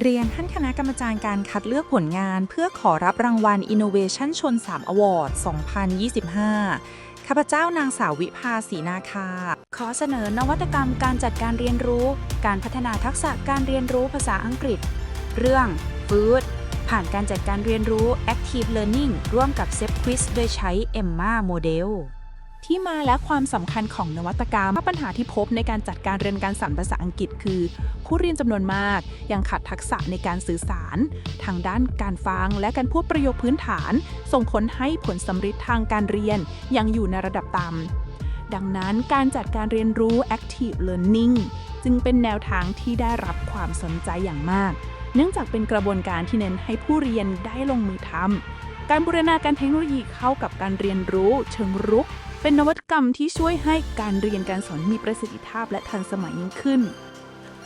เรียนท่านคณะกรรมการการคัดเลือกผลงาน เพื่อขอรับรางวัล Innovation ชน3 Award 2025 ข้าพเจ้านางสาววิภาศรีนาคา ขอเสนอนวัตกรรมการจัดการเรียนรู้ การพัฒนาทักษะการเรียนรู้ภาษาอังกฤษ เรื่อง Food ผ่านการจัดการเรียนรู้ Active Learning ร่วมกับ s e p Quiz โดยใช้ Emma Model ที่มาและความสำคัญของนวัตกรรมปัญหาที่พบในการจัดการเรียนการสอนภาษาอังกฤษคือ ผู้เรียนจำนวนมาก ยังขาดทักษะในการสื่อสาร ทางด้านการฟังและการพูดประโยคพื้นฐาน ส่งผลให้ผลสำเร็จทางการเรียนยังอยู่ในระดับต่ำดังนั้นการจัดการเรียนรู้ active learning จึงเป็นแนวทางที่ได้รับความสนใจอย่างมาก เนื่องจากเป็นกระบวนการที่เน้นให้ผู้เรียนได้ลงมือทำการบูรณาการเทคโนโลยีเข้ากับการเรียนรู้เชิงรุก เป็นนวัตกรรมที่ช่วยให้การเรียนการสอนมีประสิทธิภาพและทันสมัยยิ่งขึ้น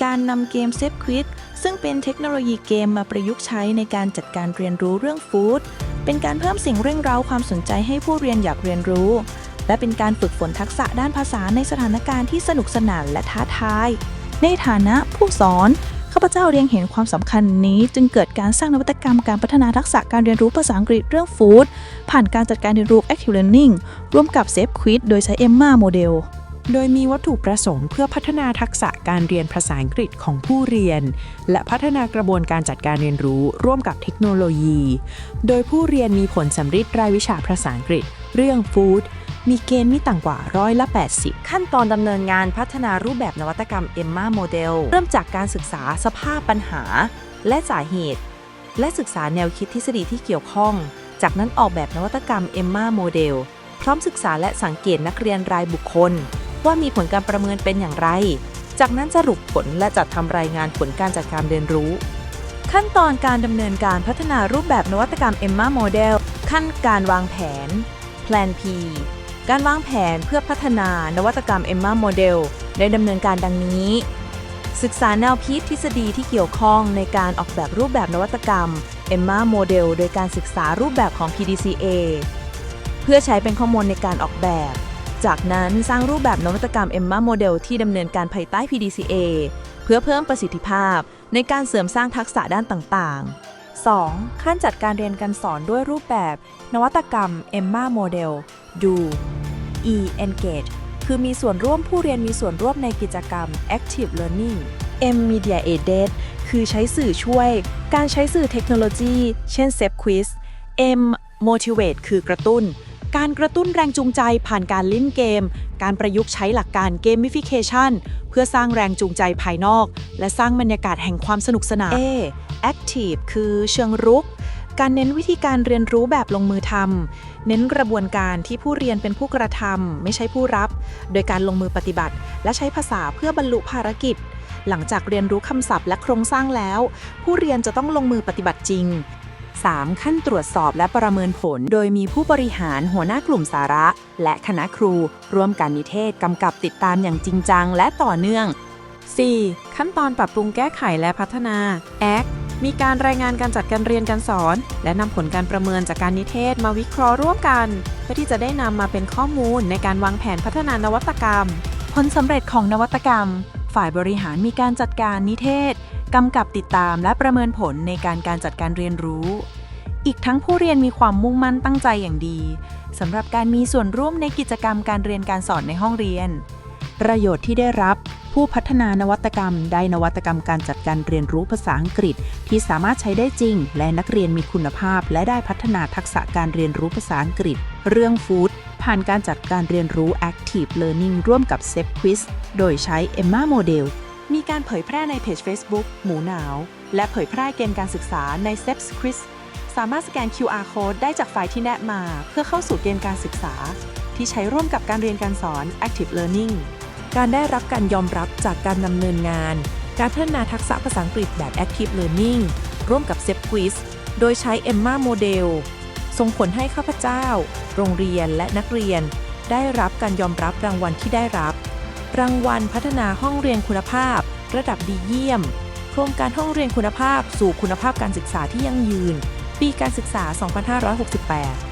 การนำเกมเซฟควิดซึ่งเป็นเทคโนโลยีเกมมาประยุกต์ใช้ในการจัดการเรียนรู้เรื่องฟู้ดเป็นการเพิ่มสิ่งเร่งเร้าความสนใจให้ผู้เรียนอยากเรียนรู้ และเป็นการฝึกฝนทักษะด้านภาษาในสถานการณ์ที่สนุกสนานและท้าทาย ในฐานะผู้สอน ข้าพเจ้าเรียงเห็นความสำคัญนี้ จึงเกิดการสร้างนวัตกรรมการพัฒนาทักษะการเรียนรู้ภาษาอังกฤษเรื่องฟู้ดผ่านการจัดการเรียนรู้ Active Learning ร่วมกับ Safe Quiz โดยใช้ Emma Model โดยมีวัตถุประสงค์เพื่อพัฒนาทักษะการเรียนภาษาอังกฤษของผู้เรียน และพัฒนากระบวนการจัดการเรียนรู้ร่วมกับเทคโนโลยี โดยผู้เรียนมีผลสำริดรายวิชาภาษาอังกฤษ เรื่องฟู้ด มีเกณฑ์ไม่ต่ำกว่าร้อยละ 80 ขั้นตอนดำเนินงานพัฒนารูปแบบนวัตกรรม Emma Model เริ่มจากการศึกษาสภาพปัญหา และสาเหตุ และศึกษาแนวคิดทฤษฎีที่เกี่ยวข้อง จากนั้นออกแบบนวัตกรรม Emma Model พร้อมศึกษาและสังเกตนักเรียนรายบุคคล ว่ามีผลการประเมินเป็นอย่างไร จากนั้นสรุปผลและจัดทำรายงานผลการจัดการเรียนรู้ ขั้นตอนการดำเนินการพัฒนารูปแบบนวัตกรรม Emma Model ขั้นการวางแผน Plan P การวางแผนเพื่อพัฒนานวัตกรรม Emma Model ได้ดำเนินการดังนี้ ศึกษาแนวคิดทฤษฎีที่เกี่ยวข้องในการออกแบบรูปแบบนวัตกรรม Emma Model โดยการศึกษารูปแบบของ PDCA เพื่อใช้เป็นข้อมูลในการออกแบบ จากนั้นสร้างรูปแบบนวัตกรรม Emma Model ที่ดำเนินการภายใต้ PDCA เพื่อเพิ่มประสิทธิภาพในการเสริมสร้างทักษะด้านต่างๆ 2. ขั้นจัดการเรียนการสอนด้วยรูปแบบ นวัตกรรม Emma Model Do E Engage คือมีส่วนร่วมผู้เรียนมีส่วนร่วมในกิจกรรม Active Learning M Media Aided คือใช้สื่อช่วย การใช้สื่อเทคโนโลยี เช่น Safe Quiz M motivate คือกระตุ้น การกระตุ้นแรงจูงใจผ่านการเล่นเกม การประยุกต์ใช้หลักการ gamification เพื่อสร้างแรงจูงใจภายนอก และสร้างบรรยากาศแห่งความสนุกสนาน A active คือเชิงรุก การเน้นวิธีการเรียนรู้แบบลงมือทำเน้นกระบวนการที่ผู้เรียนเป็นผู้กระทำไม่ใช่ผู้รับ โดยการลงมือปฏิบัติ และใช้ภาษาเพื่อบรรลุภารกิจ หลังจากเรียนรู้คำศัพท์และโครงสร้างแล้ว ผู้เรียนจะต้องลงมือปฏิบัติจริง 3. ขั้นตรวจสอบและประเมินผล โดยมีผู้บริหารหัวหน้ากลุ่มสาระ และคณะครู ร่วมกันนิเทศกำกับติดตามอย่างจริงจังและต่อเนื่อง 4. ขั้นตอนปรับปรุงแก้ไขและพัฒนา Act มีการรายงานการจัดการเรียนการสอน และนำผลการประเมินจากการนิเทศมาวิเคราะห์ร่วมกัน เพื่อที่จะได้นำมาเป็นข้อมูลในการวางแผนพัฒนานวัตกรรม ผลสำเร็จของนวัตกรรม ฝ่ายบริหารมีการจัดการนิเทศกำกับติดตามและประเมินผลในการการจัดการเรียนรู้ อีกทั้งผู้เรียนมีความมุ่งมั่นตั้งใจอย่างดีสำหรับการมีส่วนร่วมในกิจกรรมการเรียนการสอนในห้องเรียน ประโยชน์ที่ได้รับ ผู้พัฒนานวัตกรรม ได้นวัตกรรมการจัดการเรียนรู้ภาษาอังกฤษ ที่สามารถใช้ได้จริง และนักเรียนมีคุณภาพ และได้พัฒนาทักษะการเรียนรู้ภาษาอังกฤษ เรื่องฟู้ดผ่านการจัดการเรียนรู้ Active Learning ร่วมกับ s e p Quiz โดยใช้ Emma Model มีการเผยแพร่ในเพจ Facebook หมูหนาว และเผยแพร่เกณฑ์การศึกษาใน s e p Quiz สามารถสแกน QR Code ได้จากไฟล์ที่แนะมา เพื่อเข้าสู่เกณฑ์การศึกษา ที่ใช้ร่วมกับการเรียนการสอน Active Learning การได้รับการยอมรับจากการดำเนินงาน การพัฒนาทักษะภาษาอังกฤษแบบ Active Learning ร่วมกับ s e p Quiz โดยใช้ Emma Model ส่งผลให้ข้าพเจ้า โรงเรียนและนักเรียน ได้รับการยอมรับรางวัลที่ได้รับ รางวัลพัฒนาห้องเรียนคุณภาพ ระดับดีเยี่ยม โครงการห้องเรียนคุณภาพสู่คุณภาพการศึกษาที่ยั่งยืน ปีการศึกษา 2568